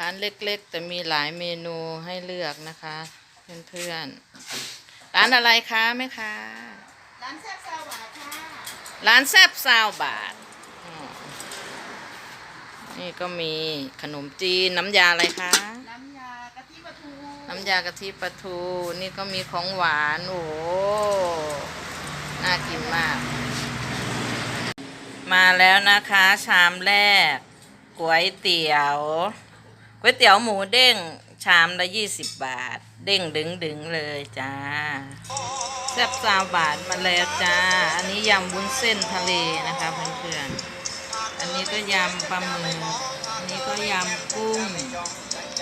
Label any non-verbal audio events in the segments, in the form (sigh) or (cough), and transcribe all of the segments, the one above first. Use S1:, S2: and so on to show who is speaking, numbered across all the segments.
S1: ร้านเล็กๆ แต่มีหลายเมนูให้เลือกนะคะ เพื่อนๆ ร้านอะไรคะแม่ค้า
S2: ร้านแซ่บซาวหวานค่ะ
S1: ร้านแซบซาวบาทอืมนี่ก็มีขนมจีนน้ำยาอะไรคะ
S2: น้ำยากะทิปลาทู
S1: น้ำยากะทิปลาทูนี่ก็มีของหวานโอ้โหน่ากินมาก มาแล้วนะคะชามแรกก๋วยเตี๋ยว ก๋วยเตี๋ยวหมูเด้งชามละยี่สิบบาท เด้งดึงดึงเลยจ้าแซ่บซาวบาทมาแล้วจ้า อันนี้ยำวุ้นเส้นทะเลนะคะเพื่อนๆอันนี้ก็ยำปลาหมึกอันนี้ก็ยำกุ้ง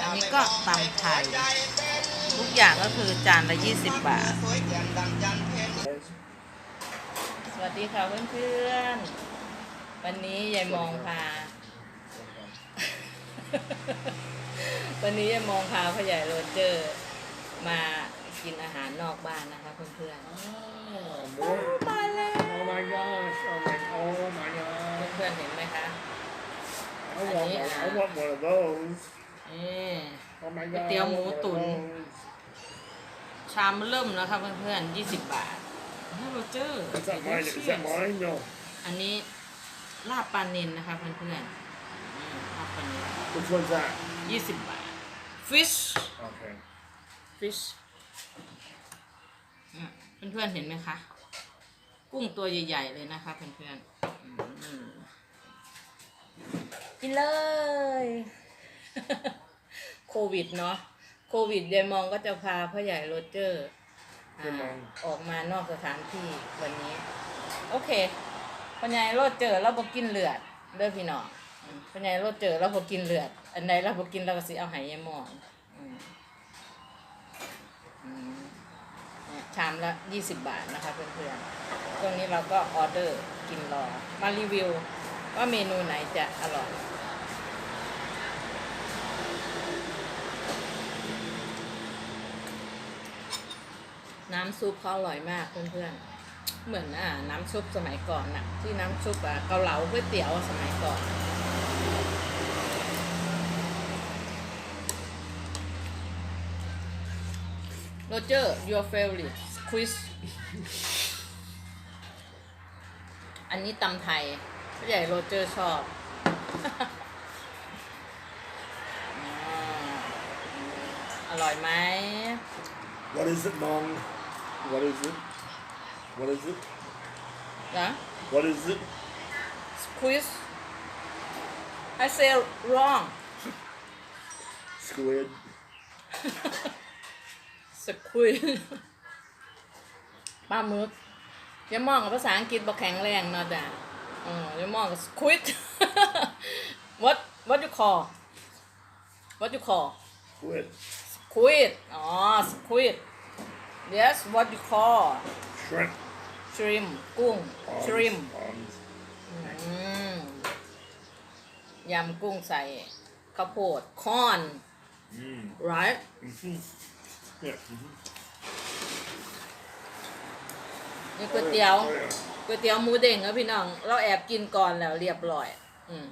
S1: อันนี้ก็ตำไทยทุกอย่างก็คือจานละยี่สิบบาท สวัสดีค่ะเพื่อนๆวันนี้ยายมองพา วันนี้ยายมองพาพ่อใหญ่โรเจอร์ มากินอาหารนอกบ้านนะคะเพื่อน
S3: Oh, boy.
S1: ๆตายแล้ว
S3: Oh my gosh. Oh my, oh my god.
S1: เพื่อนๆเห็นไหมคะ
S3: I want, one, I want one of those.
S1: นี่
S3: Oh my
S1: ก๋วย
S3: god.
S1: เตี๋ยว
S3: I
S1: หมู
S3: want one of
S1: ตุ๋น
S3: those.
S1: ชามเริ่มแล้วค่ะเพื่อนๆยี่สิบบาทให้โรเจอร์
S3: Is that mine? Is that mine? No.
S1: อันนี้ลาบปลานินนะคะเพื่อนๆอืมลาบปลานิน
S3: Which one's that?
S1: ยี่สิบบาท fish
S3: Okay.
S1: fish อืมเพื่อนๆเห็นไหมคะ กุ้งตัวใหญ่ ๆ เลยนะคะเพื่อนๆอืมกินเลย โควิดเนาะโควิดยายมองก็จะพาพ่อใหญ่โรเจอร์อ่า
S3: ยายมอง
S1: ออกมานอกสถานที่วันนี้ โอเคพ่อใหญ่โรเจอร์เราบอกกินเลือดเด้อพี่น้อง อืมพ่อใหญ่โรเจอเราบอกินเลือด อันใดเราบอกินเราก็สิเอาหายยมองอืมอืมเนี่ยชามละยี่สิบบาทนะคะเพื่อนๆ ตรงนี้เราก็ออเดอร์กินรอ มารีวิวว่าเมนูไหนจะอร่อยน้ำซุปเขาอร่อยมากเพื่อนๆ เหมือนอ่าน้ำซุปสมัยก่อนน่ะที่น้ำซุปอะเกาเหลาก๋วยเตี๋ยวสมัยก่อน โรเจอร์ your favorite quiz อันนี้ตำไทยผู้ใหญ่โรเจอร์ชอบ อ่าอร่อยไหม
S3: What is it, Mom? What is it? What is it?
S1: นะ
S3: What is it?
S1: quiz I say wrong
S3: Squid. (laughs)
S1: squid ปลาหมึกอย่ามองกับภาษาอังกฤษบอกแข็งแรงเนาะจ้ะอืมอย่ามองกับ squid what what you call what you call
S3: Squid.
S1: squid อ๋อ squid yes what you call
S3: Shrimp.
S1: shrimp กุ้ง
S3: Prawns,
S1: shrimp
S3: prawns.
S1: อืมยำกุ้งใส่ข้าวโพดคอน
S3: Mm.
S1: right นี่ก๋วยเตี๋ยวก๋วยเตี๋ยวหมูเด้งครับพี่น้อง เราแอบกินก่อนแล้วเรียบร้อย อืม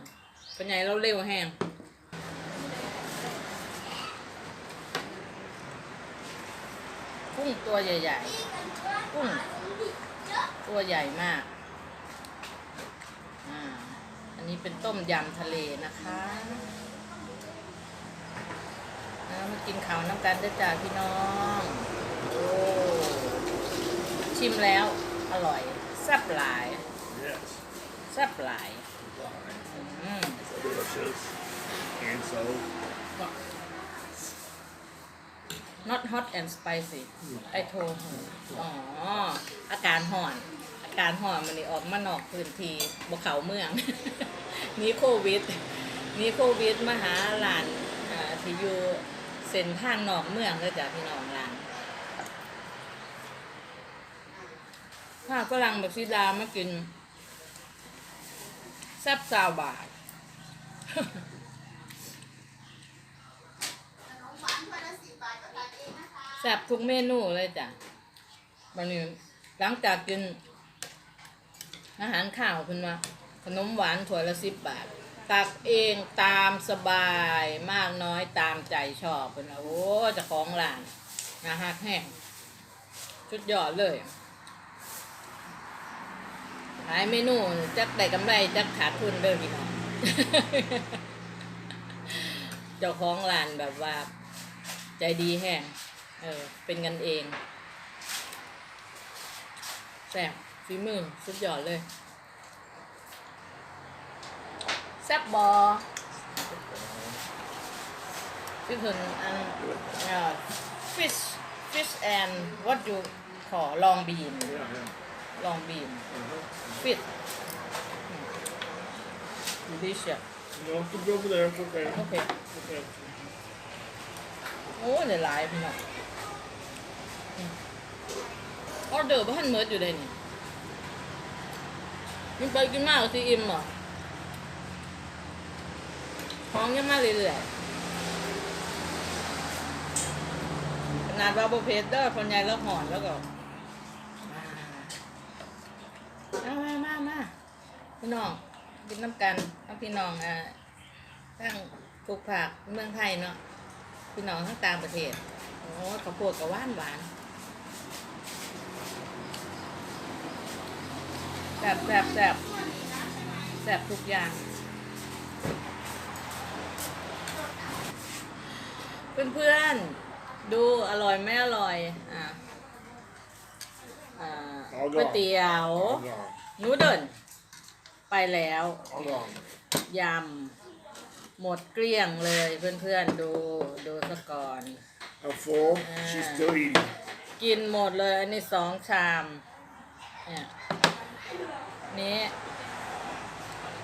S1: เป็นไงเราเร็วแห้งกุ้งตัวใหญ่ๆกุ้งตัวใหญ่มากอ่าอันนี้เป็นต้มยำทะเลนะคะ อ่ามากินข้าวน้ำกันด้วยจ้าพี่น้องโอ้ชิมแล้วอร่อยแซ่บหลาย
S3: Yes.
S1: แซ่บหลาย อืม
S3: So delicious. And so.
S1: not hot and spicy I told her อ๋อ อาการห่อน อาการห่อนมันนี่ออกมานอกพื้นที่บกเขาเมือง หนี่โควิดหนี่โควิดมาหาหลานอ่าที่อยู่ เส้นทางนอกเมืองเลยจ้ะพี่น้องหลานถ้าฝรั่งแบบซิดามากินแซ่บซาวบาท
S2: ขนมหวานถ้วยละสิบบาทก็ตักเองนะคะ
S1: แซ่บทุกเมนูเลยจ้ะวันนี้หลังจากกินอาหารข้าวเพิ่นว่าขนมหวานถ้วยละสิบบาท ตักเองตามสบายมากน้อยตามใจชอบเป็นโอ้จะของร้านนะฮักแห้งชุดยอดเลยขายเมนูจักได้กำไรจักขาดทุนเด้อพี่น้องเจ้าของร้านแบบว่า ใจดีแห้งเออ เป็นกันเองแซ่บฝีมือสุดยอดเลย แซ่บบอคือถึงอันเอ่อ fish fish and what you call long bean
S3: Yeah, yeah.
S1: long bean
S3: Uh-huh.
S1: fish delicious
S3: No, put it over there. It's okay.
S1: โอเค
S3: Okay.
S1: โอ้เดี๋ยวหลายพี่น้องอืมออเดอร์บ้านเมิดอยู่เลยนี่กินไปกินมากสิอิ่มเ ห้องยังมาเรื่อยๆขนาดว่าโบเพสเดอร์คนใหญ่แล้วหอนแล้วก็มามามามาพี่น้องกินน้ำกันทั้งพี่น้องอ่าทั้งถูกผักเมืองไทยเนาะพี่น้องทั้งต่างประเทศโอ้ข้าวโพดกับหวานหวานแซ่บแซ่บแซ่บแซ่บทุกอย่าง เพื่อนๆ ดูอร่อยไม่อร่อย อะอ่า
S3: เอา
S1: ก๋วยเตี๋ยว
S3: Hold on.
S1: นูเดิลไปแล้ว
S3: Hold on.
S1: ยำ หมดเกลี้ยงเลยเพื่อนๆ ดูดูซะก่อน
S3: I'm full. She's still eating.
S1: กินหมดเลย อันนี้สองชาม เนี่ยนี้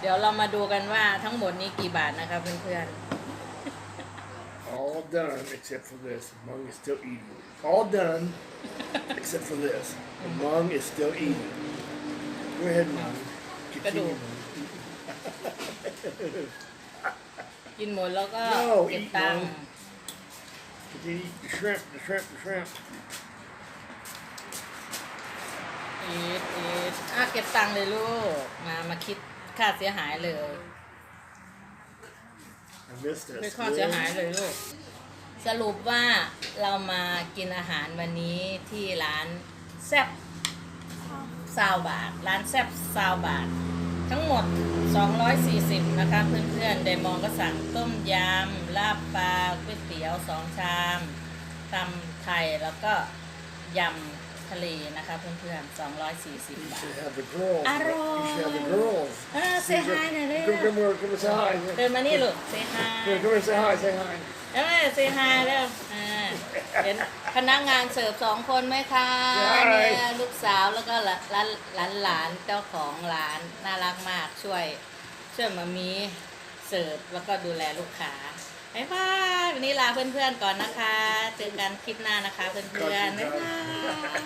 S1: เดี๋ยวเรามาดูกันว่าทั้งหมดนี้กี่บาทนะคะเพื่อน
S3: All done except for this. Mung is still eating. All done (laughs) except for this. The Mung is still eating. Go ahead, Mung. Continue. Mung.
S1: ๆ กินหมดแล้วก็ (laughs)
S3: No,
S1: เก็บ
S3: eat
S1: ตังค์
S3: one. Continue. eat The shrimp, the shrimp, the shrimp.
S1: อีทอีทอ่ะเก็บตังค์เลยลูก มามาคิดค่าเสียหายเลย
S3: I missed
S1: ไม่
S3: this.
S1: ค่าเสียหายเลยลูก สรุปว่าเรามากินอาหารวันนี้ที่ร้านแซ่บซาวบาท ร้านแซ่บซาวบาท ทั้งหมด 240 นะคะเพื่อนๆไดมองก็สั่งต้มยำลาบปลาก๋วยเตี๋ยว2ชามตำไทยแล้วก็ยำทะเลนะคะเพื่อนๆ240
S3: You
S1: บาท
S3: should have the girls.
S1: I
S3: You should have the girls.
S1: อ่า say hi หน่อยเร็
S3: Come,
S1: ว
S3: come here, come and say hi.
S1: เดินมานี่ลูก say hi
S3: Come, come and say hi, say hi.
S1: เอ้ย say hi เร็วอ่าเห็นพนักงานเสิร์ฟสองคนไหมคะเนี่ยลูกสาวแล้วก็หลานหลานหลานเจ้าของร้านน่ารักมากช่วยช่วยมามีเสิร์ฟแล้วก็ดูแลลูกค้าบ๊ายบายวันนี้ลาเพื่อนๆก่อนนะคะ เจอกันคลิปหน้านะคะเพื่อนๆบ๊ายบาย